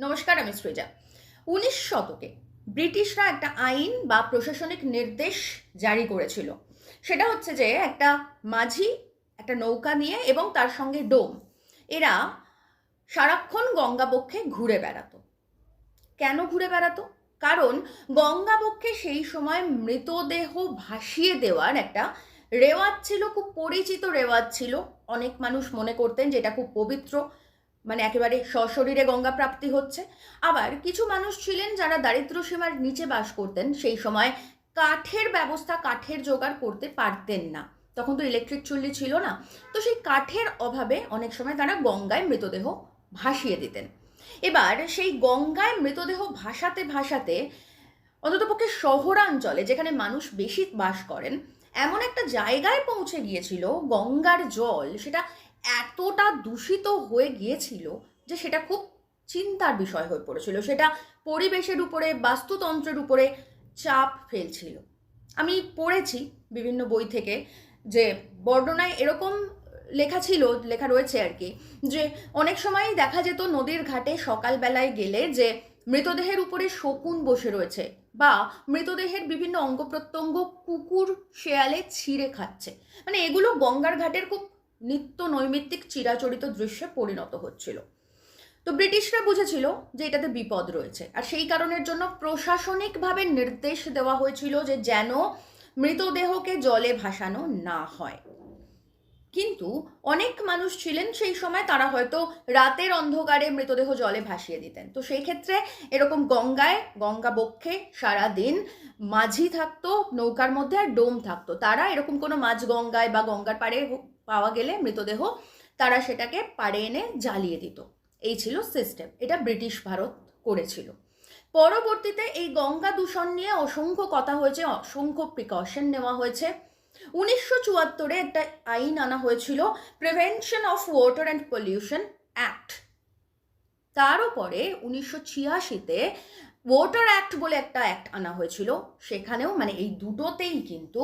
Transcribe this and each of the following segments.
নমস্কার, আমি সৃজা। উনিশ শতকে ব্রিটিশরা একটা আইন বা প্রশাসনিক নির্দেশ জারি করেছিল। সেটা হচ্ছে যে, একটা মাঝি, একটা নৌকা নিয়ে এবং তার সঙ্গে ডোম, এরা সারাক্ষণ গঙ্গাবক্ষে ঘুরে বেড়াতো। কেন ঘুরে বেড়াতো? কারণ গঙ্গাবক্ষে সেই সময় মৃতদেহ ভাসিয়ে দেওয়ার একটা রেওয়াজ ছিল, খুব পরিচিত রেওয়াজ ছিল। অনেক মানুষ মনে করতেন যে এটা খুব পবিত্র। মানে একেবারে সশরীরে গঙ্গা প্রাপ্তি হচ্ছে। আবার কিছু মানুষ ছিলেন যারা দারিদ্র সীমার নিচে বাস করতেন, সেই সময় কাঠের ব্যবস্থা কাঠের জোগাড় করতে পারতেন না। তখন তো ইলেকট্রিক চুল্লি ছিল না। তো সেই কাঠের অভাবে অনেক সময় তারা গঙ্গায় মৃতদেহ ভাসিয়ে দিতেন। এবার সেই গঙ্গায় মৃতদেহ ভাসাতে ভাসাতে অন্ততপক্ষে শহরাঞ্চলে যেখানে মানুষ বেশি বাস করেন, এমন একটা জায়গায় পৌঁছে গিয়েছিল গঙ্গার জল, সেটা এতটা দূষিত হয়ে গিয়েছিল যে সেটা খুব চিন্তার বিষয় হয়ে পড়েছিল। সেটা পরিবেশের উপরে, বাস্তুতন্ত্রের উপরে চাপ ফেলছিল। আমি পড়েছি বিভিন্ন বই থেকে যে বর্ণনায় এরকম লেখা ছিল, লেখা রয়েছে আর কি, যে অনেক সময় দেখা যেত নদীর ঘাটে সকালবেলায় গেলে যে মৃতদেহের উপরে শকুন বসে রয়েছে বা মৃতদেহের বিভিন্ন অঙ্গ প্রত্যঙ্গ কুকুর শেয়ালে ছিঁড়ে খাচ্ছে। মানে এগুলো গঙ্গার ঘাটের খুব নিত্য নৈমিত্তিক চিরাচরিত দৃশ্যে পরিণত হচ্ছিল। তো ব্রিটিশরা বুঝেছিল যে এটাতে বিপদ রয়েছে আর সেই কারণের জন্য প্রশাসনিকভাবে নির্দেশ দেওয়া হয়েছিল যে যেন মৃতদেহকে জলে ভাসানো না হয়। কিন্তু অনেক মানুষ ছিলেন সেই সময় তারা হয়তো রাতের অন্ধকারে মৃতদেহ জলে ভাসিয়ে দিতেন। তো সেই ক্ষেত্রে এরকম গঙ্গায়, গঙ্গা বক্ষে সারাদিন মাঝি থাকতো, নৌকার মধ্যে আর ডোম থাকতো। তারা এরকম কোনো মাঝ গঙ্গায় বা গঙ্গার পাড়ে পাওয়া গেলে মৃতদেহ তারা সেটাকে পাড়ে এনে জ্বালিয়ে দিত। এই ছিল সিস্টেম এটা ব্রিটিশ ভারত করেছিল। পরবর্তীতে এই গঙ্গা দূষণ নিয়ে অসংখ্য কথা হয়েছে, অসংখ্য প্রিকশন নেওয়া হয়েছে। উনিশশো চুয়াত্তরে একটা আইন আনা হয়েছিল prevention of water and pollution act তারও পরে উনিশশো ছিয়াশিতে ওয়াটার অ্যাক্ট বলে একটা অ্যাক্ট আনা হয়েছিল। সেখানেও মানে এই দুটোতেই কিন্তু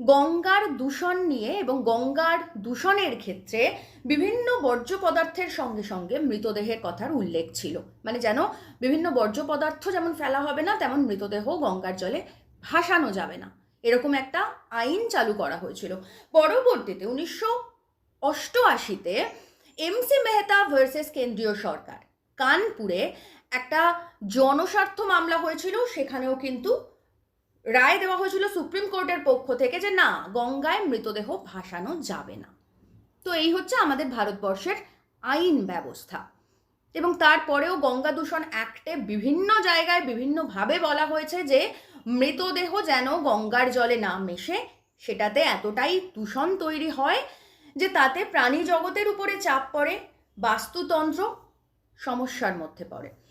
গঙ্গার দূষণ নিয়ে এবং গঙ্গার দূষণের ক্ষেত্রে বিভিন্ন বর্জ্য পদার্থের সঙ্গে সঙ্গে মৃতদেহের কথার উল্লেখ ছিল। মানে যেন বিভিন্ন বর্জ্য পদার্থ যেমন ফেলা হবে না, তেমন মৃতদেহ গঙ্গার জলে ভাসানো যাবে না। এরকম একটা আইন চালু করা হয়েছিল। পরবর্তীতে উনিশশো অষ্টআশিতে এমসি মেহতা ভার্সেস কেন্দ্রীয় সরকার, কানপুরে একটা জনস্বার্থ মামলা হয়েছিল। সেখানেও কিন্তু রায় দেওয়া হয়েছিল সুপ্রিম কোর্টের পক্ষ থেকে যে না, গঙ্গায় মৃতদেহ ভাসানো যাবে না। তো এই হচ্ছে আমাদের ভারতবর্ষের আইন ব্যবস্থা। এবং তারপরেও গঙ্গা দূষণ অ্যাক্টে বিভিন্ন জায়গায় বিভিন্নভাবে বলা হয়েছে যে, মৃতদেহ যেন গঙ্গার জলে না মেশে, সেটাতে এতটাই দূষণ তৈরি হয় যে তাতে প্রাণী জগতের উপরে চাপ পড়ে, বাস্তুতন্ত্র সমস্যার মধ্যে পড়ে।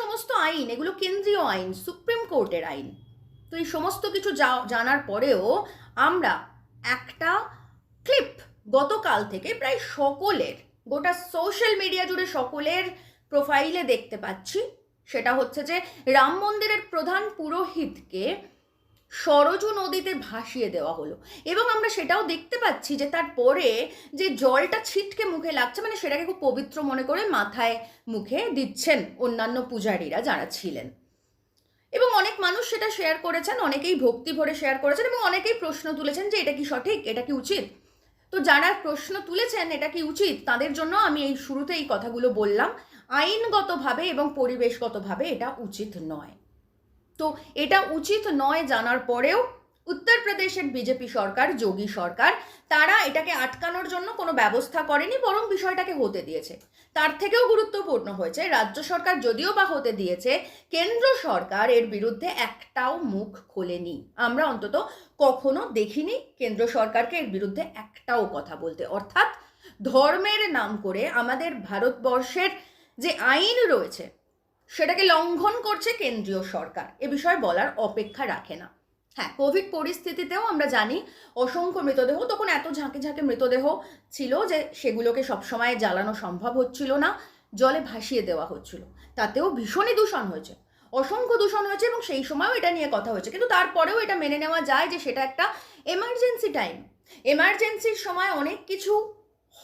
সমস্ত আইন, এগুলো কেন্দ্রীয় আইন, সুপ্রিম কোর্টের আইন। তো এই সমস্ত কিছু জানার পরেও আমরা একটা ক্লিপ গতকাল থেকে প্রায় সকলের, গোটা সোশ্যাল মিডিয়া জুড়ে সকলের প্রোফাইলে দেখতে পাচ্ছি। সেটা হচ্ছে যে রাম মন্দিরের প্রধান পুরোহিতকে সরজু নদীতে ভাসিয়ে দেওয়া হলো। এবং আমরা সেটাও দেখতে পাচ্ছি যে তারপরে যে জলটা ছিটকে মুখে লাগছে মানে সেটাকে খুব পবিত্র মনে করে মাথায় মুখে দিচ্ছেন অন্যান্য পূজারীরা যারা ছিলেন। এবং অনেক মানুষ সেটা শেয়ার করেছেন, অনেকেই ভক্তি ভরে শেয়ার করেছেন এবং অনেকেই প্রশ্ন তুলেছেন যে এটা কি সঠিক, এটা কি উচিত? তো যারা প্রশ্ন তুলেছেন, এটা কি উচিত, তাদের জন্য আমি এই শুরুতে এই কথাগুলো বললাম। আইনগতভাবে এবং পরিবেশগতভাবে এটা উচিত নয়। তো এটা উচিত নয় জানার পরেও উত্তরপ্রদেশের বিজেপি সরকার, যোগী সরকার, তারা এটাকে আটকানোর জন্য কোনো ব্যবস্থা করেনি, বরং বিষয়টাকে হতে দিয়েছে। তার থেকেও গুরুত্বপূর্ণ হয়েছে, রাজ্য সরকার যদিও বা হতে দিয়েছে, কেন্দ্র সরকার এর বিরুদ্ধে একটাও মুখ খোলেনি। আমরা অন্তত কখনো দেখিনি কেন্দ্র সরকারকে এর বিরুদ্ধে একটাও কথা বলতে। অর্থাৎ ধর্মের নাম করে আমাদের ভারতবর্ষের যে আইন রয়েছে সেটাকে লঙ্ঘন করছে কেন্দ্রীয় সরকার। এ বিষয়ে বলার অপেক্ষা রাখে না। হ্যাঁ কোভিড পরিস্থিতিতেও আমরা জানি অসংখ্য মৃতদেহ, তখন এত ঝাঁকে ঝাঁকে মৃতদেহ ছিল যে সেগুলোকে সবসময় জ্বালানো সম্ভব হচ্ছিল না, জলে ভাসিয়ে দেওয়া হচ্ছিল। তাতেও ভীষণই দূষণ হয়েছে। অসংখ্য দূষণ হয়েছে এবং সেই সময়ও এটা নিয়ে কথা হয়েছে। কিন্তু তারপরেও এটা মেনে নেওয়া যায় যে সেটা একটা এমার্জেন্সি টাইম এমার্জেন্সির সময় অনেক কিছু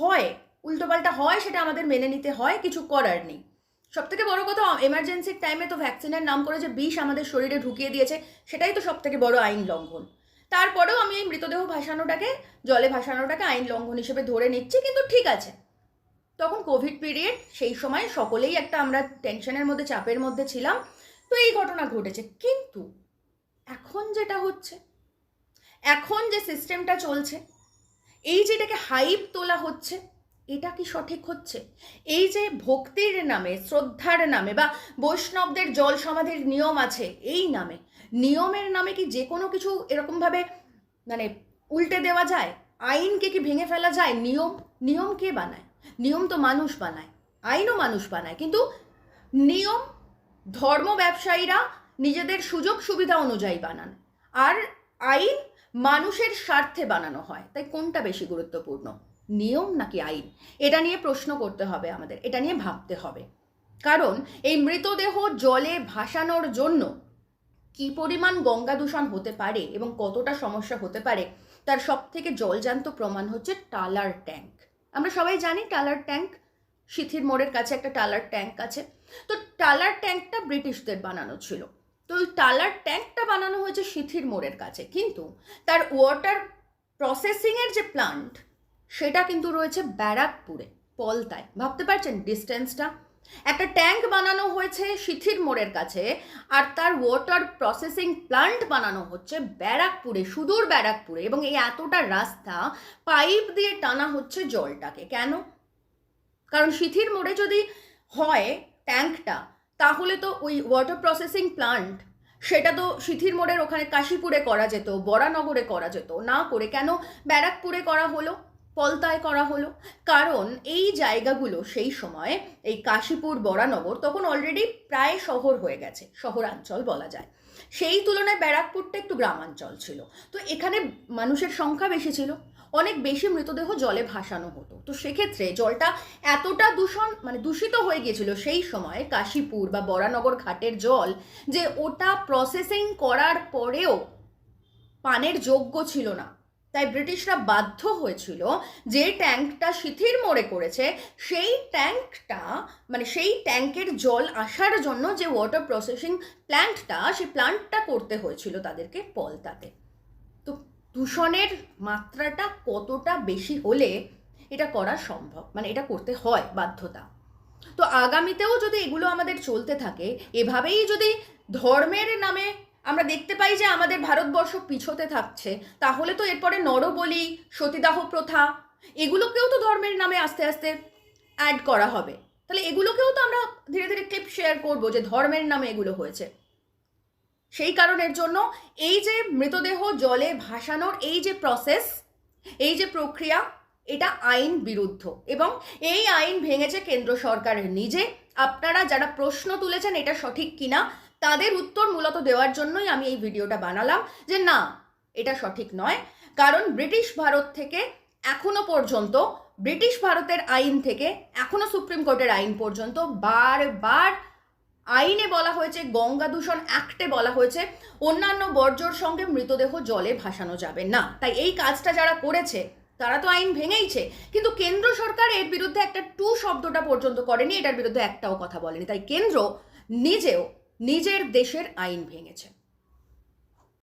হয়, উল্টোপাল্টা হয় সেটা আমাদের মেনে নিতে হয়, কিছু করার নেই। সব থেকে বড় কথা এমার্জেন্সির টাইমে তো ভ্যাকসিনের নাম করে যে বিষ আমাদের শরীরে ঢুকিয়ে দিয়েছে, সেটাই তো সব থেকে বড় আইন লঙ্ঘন। তারপরেও আমি এই মৃতদেহ ভাসানোটাকে, জলে ভাসানোটাকে আইন লঙ্ঘন হিসেবে ধরে নিচ্ছি, কিন্তু ঠিক আছে। তখন কোভিড পিরিয়ড সেই সময় সকলেই একটা আমরা টেনশনের মধ্যে, চাপের মধ্যে ছিলাম, তো এই ঘটনা ঘটেছে। কিন্তু এখন যেটা হচ্ছে, এখন যে সিস্টেমটা চলছে, এই যেটাকে হাইপ তোলা হচ্ছে এটা কি সঠিক হচ্ছে? এই যে ভক্তির নামে, শ্রদ্ধার নামে বা বৈষ্ণবদের জল সমাধির নিয়ম আছে এই নামে, নিয়মের নামে কি যে কোনো কিছু এরকমভাবে মানে উল্টে দেওয়া যায়? আইনকে কি ভেঙে ফেলা যায়? নিয়ম নিয়ম কে বানায়? নিয়ম তো মানুষ বানায়, আইনও মানুষ বানায়, কিন্তু নিয়ম, ধর্ম ব্যবসায়ীরা নিজেদের সুযোগ সুবিধা অনুযায়ী বানান। আর আইন মানুষের স্বার্থে বানানো হয়, তাই কোনটা বেশি গুরুত্বপূর্ণ? নিয়ম নাকি আইন? এটা নিয়ে প্রশ্ন করতে হবে আমাদের, এটা নিয়ে ভাবতে হবে। কারণ এই মৃতদেহ জলে ভাসানোর জন্য কি পরিমাণ গঙ্গা দূষণ হতে পারে এবং কতটা সমস্যা হতে পারে, তার সব থেকে জলজান্ত প্রমাণ হচ্ছে টালার ট্যাঙ্ক। আমরা সবাই জানি টালার ট্যাঙ্ক, সিথির মোড়ের কাছে একটা টালার ট্যাঙ্ক আছে। তো টালার ট্যাঙ্কটা ব্রিটিশদের বানানো ছিল। তো ওই টালার ট্যাঙ্কটা বানানো হয়েছে সিথির মোড়ের কাছে। কিন্তু তার ওয়াটার প্রসেসিংয়ের যে প্লান্ট সেটা কিন্তু রয়েছে ব্যারাকপুরে, পলতায়। ভাবতে পারছেন ডিস্টেন্সটা একটা ট্যাঙ্ক বানানো হয়েছে সিথির মোড়ের কাছে, আর তার ওয়াটার প্রসেসিং প্লান্ট বানানো হচ্ছে ব্যারাকপুরে, সুদূর ব্যারাকপুরে, এবং এই এতটা রাস্তা পাইপ দিয়ে টানা হচ্ছে জলটাকে। কেন? কারণ শিথির মোড়ে যদি হয় ট্যাঙ্কটা তাহলে তো ওই ওয়াটার প্রসেসিং প্লান্ট সেটা তো সিথির মোড়ের ওখানে কাশীপুরে করা যেত, বরানগরে করা যেত, না করে। কেন ব্যারাকপুরে করা হলো? পলতায় করা হলো। কারণ এই জায়গাগুলো সেই সময় এই কাশীপুর, বরানগর তখন অলরেডি প্রায় শহর হয়ে গেছে, শহরাঞ্চল বলা যায়। সেই তুলনায় ব্যারাকপুরটা একটু গ্রামাঞ্চল ছিল। তো এখানে মানুষের সংখ্যা বেশি ছিল, অনেক বেশি মৃতদেহ জলে ভাসানো হতো। তো সেক্ষেত্রে জলটা এতটা দূষণ মানে দূষিত হয়ে গিয়েছিল সেই সময় কাশীপুর বা বরানগর ঘাটের জল যে ওটা প্রসেসিং করার পরেও পানের যোগ্য ছিল না। তাই ব্রিটিশরা বাধ্য হয়েছিল যে ট্যাঙ্কটা শিথির মোড়ে করেছে, সেই ট্যাঙ্কটা মানে সেই ট্যাঙ্কের জল আসার জন্য যে ওয়াটার প্রসেসিং প্ল্যান্টটা সেই প্ল্যান্টটা করতে হয়েছিল তাদেরকে পলতাতে। তো দূষণের মাত্রাটা কতটা বেশি হলে এটা করা সম্ভব? মানে এটা করতে হয় বাধ্যতা। তো আগামীতেও যদি এগুলো আমাদের চলতে থাকে, এভাবেই যদি ধর্মের নামে আমরা দেখতে পাই যে আমাদের ভারতবর্ষ পিছোতে থাকছে। তাহলে তো এরপরে নরবলি, সতীদাহ প্রথা, এগুলোকেও তো ধর্মের নামে আস্তে আস্তে অ্যাড করা হবে। তাহলে এগুলোকেও তো আমরা ধীরে ধীরে ক্লিপ শেয়ার করব যে ধর্মের নামে এগুলো হয়েছে। সেই কারণের জন্য এই যে মৃতদেহ জলে ভাসানোর এই যে প্রসেস এই যে প্রক্রিয়া, এটা আইন বিরুদ্ধ। এবং এই আইন ভেঙেছে কেন্দ্র সরকারের নিজে। আপনারা যারা প্রশ্ন তুলেছেন এটা সঠিক কিনা তাদের উত্তর মূলত দেওয়ার জন্যই আমি এই ভিডিওটা বানালাম যে না, এটা সঠিক নয়। কারণ ব্রিটিশ ভারত থেকে এখনও পর্যন্ত, ব্রিটিশ ভারতের আইন থেকে এখনও সুপ্রিম কোর্টের আইন পর্যন্ত বারবার আইনে বলা হয়েছে, গঙ্গা দূষণ অ্যাক্টে বলা হয়েছে, অন্যান্য বর্জ্যর সঙ্গে মৃতদেহ জলে ভাসানো যাবে না। তাই এই কাজটা যারা করেছে, তারা তো আইন ভেঙেইছে। কিন্তু কেন্দ্র সরকার এর বিরুদ্ধে একটা টু শব্দটা পর্যন্ত করেনি, এটার বিরুদ্ধে একটাও কথা বলেনি। তাই কেন্দ্র নিজেও নিজের দেশের আইন ভেঙেছে।